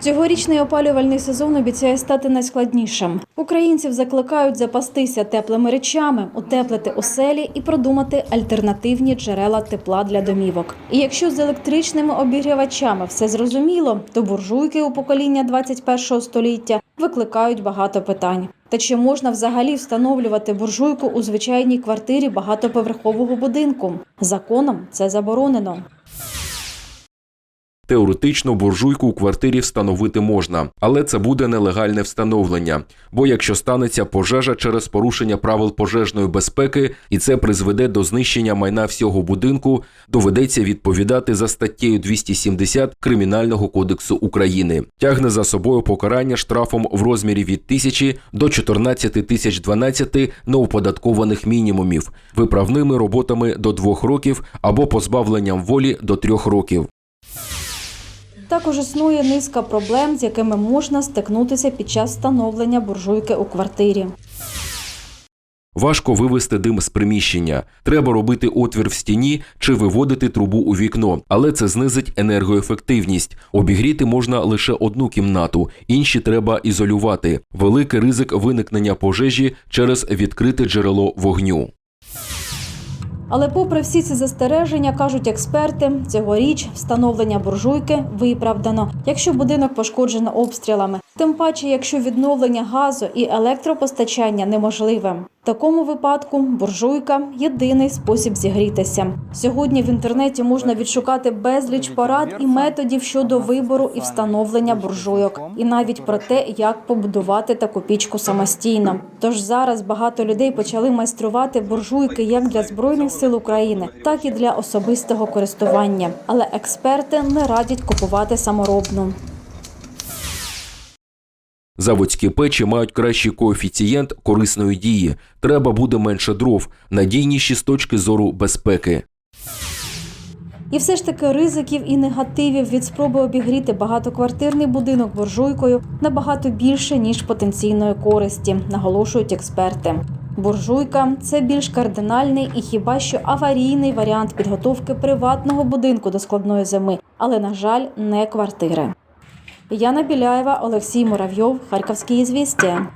Цьогорічний опалювальний сезон обіцяє стати найскладнішим. Українців закликають запастися теплими речами, утеплити оселі і продумати альтернативні джерела тепла для домівок. І якщо з електричними обігрівачами все зрозуміло, то буржуйки у покоління 21-го століття викликають багато питань. Та чи можна взагалі встановлювати буржуйку у звичайній квартирі багатоповерхового будинку? Законом це заборонено. Теоретично буржуйку у квартирі встановити можна, але це буде нелегальне встановлення. Бо якщо станеться пожежа через порушення правил пожежної безпеки, і це призведе до знищення майна всього будинку, доведеться відповідати за статтею 270 Кримінального кодексу України. Тягне за собою покарання штрафом в розмірі від 1000 до 14 тисяч 12 неоподаткованих мінімумів, виправними роботами до 2 років або позбавленням волі до 3 років. Також існує низка проблем, з якими можна стикнутися під час встановлення буржуйки у квартирі. Важко вивести дим з приміщення. Треба робити отвір в стіні чи виводити трубу у вікно, але це знизить енергоефективність. Обігріти можна лише одну кімнату, інші треба ізолювати. Великий ризик виникнення пожежі через відкрите джерело вогню. Але попри всі ці застереження, кажуть експерти, цьогоріч встановлення буржуйки виправдано, якщо будинок пошкоджено обстрілами, тим паче, якщо відновлення газу і електропостачання неможливе. В такому випадку буржуйка єдиний спосіб зігрітися. Сьогодні в інтернеті можна відшукати безліч порад і методів щодо вибору і встановлення буржуйок, і навіть про те, як побудувати таку пічку самостійно. Тож зараз багато людей почали майструвати буржуйки як для збройних сил України, так і для особистого користування. Але експерти не радять купувати саморобну. Заводські печі мають кращий коефіцієнт корисної дії. Треба буде менше дров, надійніші з точки зору безпеки. І все ж таки ризиків і негативів від спроби обігріти багатоквартирний будинок буржуйкою набагато більше ніж потенційної користі, наголошують експерти. Буржуйка це більш кардинальний і хіба що аварійний варіант підготовки приватного будинку до складної зими, але на жаль, не квартири. Яна Біляєва, Олексій Муравйов, Харківські ізвістія.